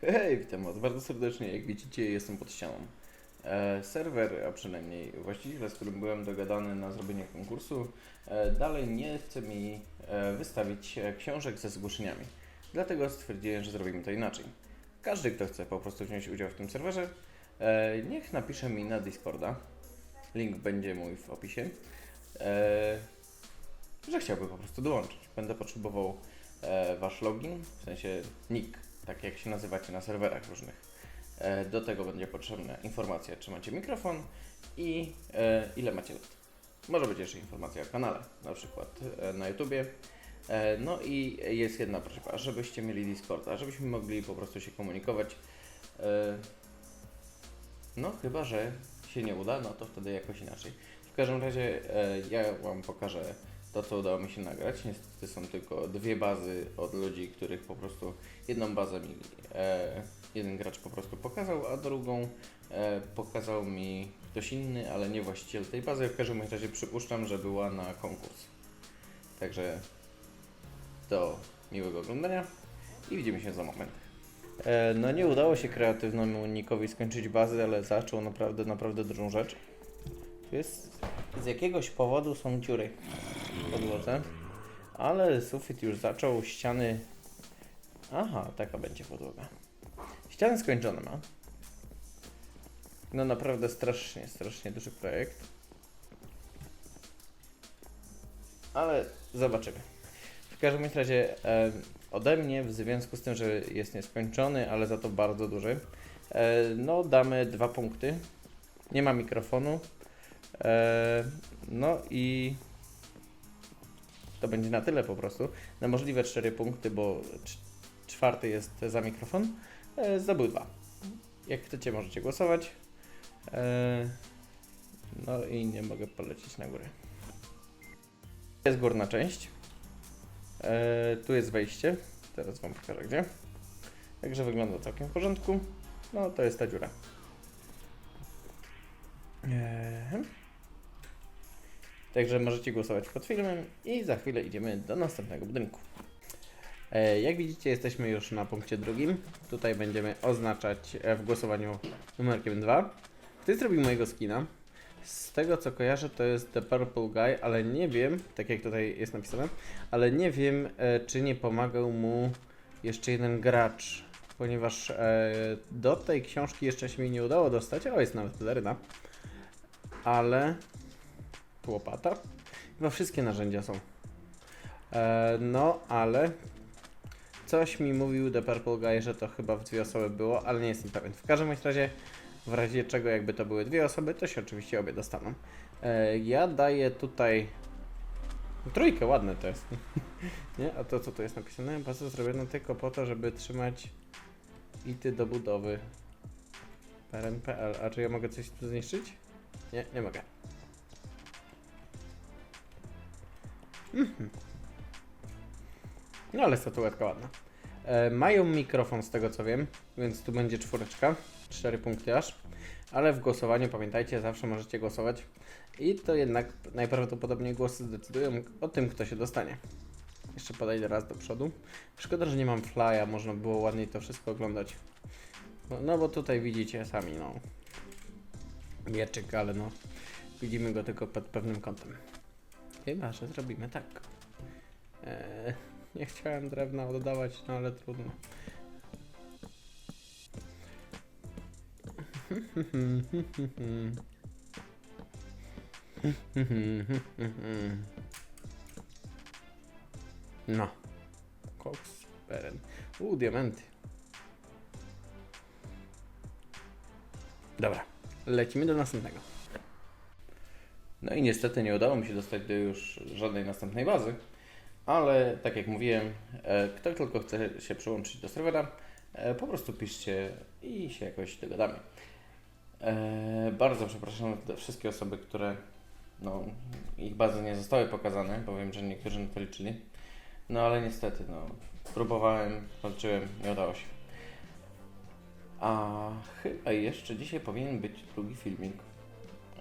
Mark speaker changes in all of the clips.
Speaker 1: Hej, witam Was bardzo serdecznie. Jak widzicie, jestem pod ścianą. E, serwer, a przynajmniej właściciel, z którym byłem dogadany na zrobienie konkursu, e, dalej nie chce mi e, wystawić e, książek ze zgłoszeniami. Dlatego stwierdziłem, że zrobimy to inaczej. Każdy, kto chce po prostu wziąć udział w tym serwerze, e, niech napisze mi na Discorda. Link będzie mój w opisie. E, że chciałby po prostu dołączyć. Będę potrzebował e, Wasz login, w sensie nick, tak jak się nazywacie na serwerach różnych. E, do tego będzie potrzebna informacja, czy macie mikrofon i e, ile macie lat. Może być jeszcze informacja o kanale, na przykład e, na YouTubie. No i jest jedna prośba, żebyście mieli Discorda, żebyśmy mogli po prostu się komunikować. No chyba, że się nie uda, no to wtedy jakoś inaczej. W każdym razie ja Wam pokażę to, co udało mi się nagrać. Niestety są tylko dwie bazy od ludzi, których po prostu jedną bazę mi e, jeden gracz po prostu pokazał, a drugą e, pokazał mi ktoś inny, ale nie właściciel tej bazy. W każdym razie przypuszczam, że była na konkurs. Także do miłego oglądania i widzimy się za moment. E, no nie udało się kreatywnemu Nikowi skończyć bazy, ale zaczął naprawdę, naprawdę dużą rzecz. Tu jest z jakiegoś powodu są dziury podłodze, ale sufit już zaczął, ściany... Aha, taka będzie podłoga. Ściany skończone ma. No naprawdę strasznie, strasznie duży projekt. Ale zobaczymy. W każdym razie e, ode mnie, w związku z tym, że jest nieskończony, ale za to bardzo duży, e, no damy dwa punkty. Nie ma mikrofonu. E, no i to będzie na tyle po prostu. Na możliwe cztery punkty, bo cz- czwarty jest za mikrofon. E, zdobył. Jak chcecie, możecie głosować. E, no i nie mogę polecieć na górę. Jest górna część. E, tu jest wejście. Teraz Wam pokażę gdzie. Także wygląda całkiem w porządku. No to jest ta dziura. Eee. Także możecie głosować pod filmem i za chwilę idziemy do następnego budynku. E, Jak widzicie, jesteśmy już na punkcie drugim. Tutaj będziemy oznaczać e, w głosowaniu numerkiem 2. Ktoś zrobił mojego skina. Z tego co kojarzę, to jest The Purple Guy, ale nie wiem, tak jak tutaj jest napisane, ale nie wiem, e, czy nie pomagał mu jeszcze jeden gracz, ponieważ do tej książki jeszcze się mi nie udało dostać. O, jest nawet peleryna. Ale. Łopata? Chyba wszystkie narzędzia są. E, no, ale Coś mi mówił The Purple Guy, że to chyba w dwie osoby było, ale nie jestem pewien. W każdym razie, w razie czego jakby to były dwie osoby, to się oczywiście obie dostaną. E, ja daję tutaj trójkę, ładne to jest. nie? A to co tu jest napisane? Baza zrobiona tylko po to, żeby trzymać ity do budowy. PRN.pl. A czy ja mogę coś tu zniszczyć? Nie, nie mogę. Mhm. No ale statuetka ładna. E, mają mikrofon z tego co wiem, więc tu będzie czwóreczka, cztery punkty aż. Ale w głosowaniu pamiętajcie, zawsze możecie głosować. I to jednak najprawdopodobniej głosy zdecydują o tym, kto się dostanie. Jeszcze podejdę raz do przodu. Szkoda, że nie mam flya, można było ładniej to wszystko oglądać. No, no bo tutaj widzicie sami, no. Mieczyk, ale no. Widzimy go tylko pod pewnym kątem. Chyba, że zrobimy tak. Eee, nie chciałem drewna oddawać, no ale trudno. No. Koks, peren. U, diamenty. Dobra, lecimy do następnego. No i niestety nie udało mi się dostać do już żadnej następnej bazy, ale tak jak mówiłem, e, kto tylko chce się przyłączyć do serwera, e, po prostu piszcie i się jakoś dogadamy. E, Bardzo przepraszam wszystkie osoby, które no, ich bazy nie zostały pokazane, bo wiem, że niektórzy na to liczyli. No ale niestety, no, próbowałem, walczyłem, nie udało się. A chyba jeszcze dzisiaj powinien być drugi filmik,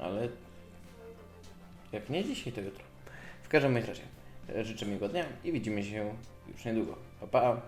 Speaker 1: ale jak nie dzisiaj, to jutro. W każdym razie życzę miłego dnia i widzimy się już niedługo. Pa, pa!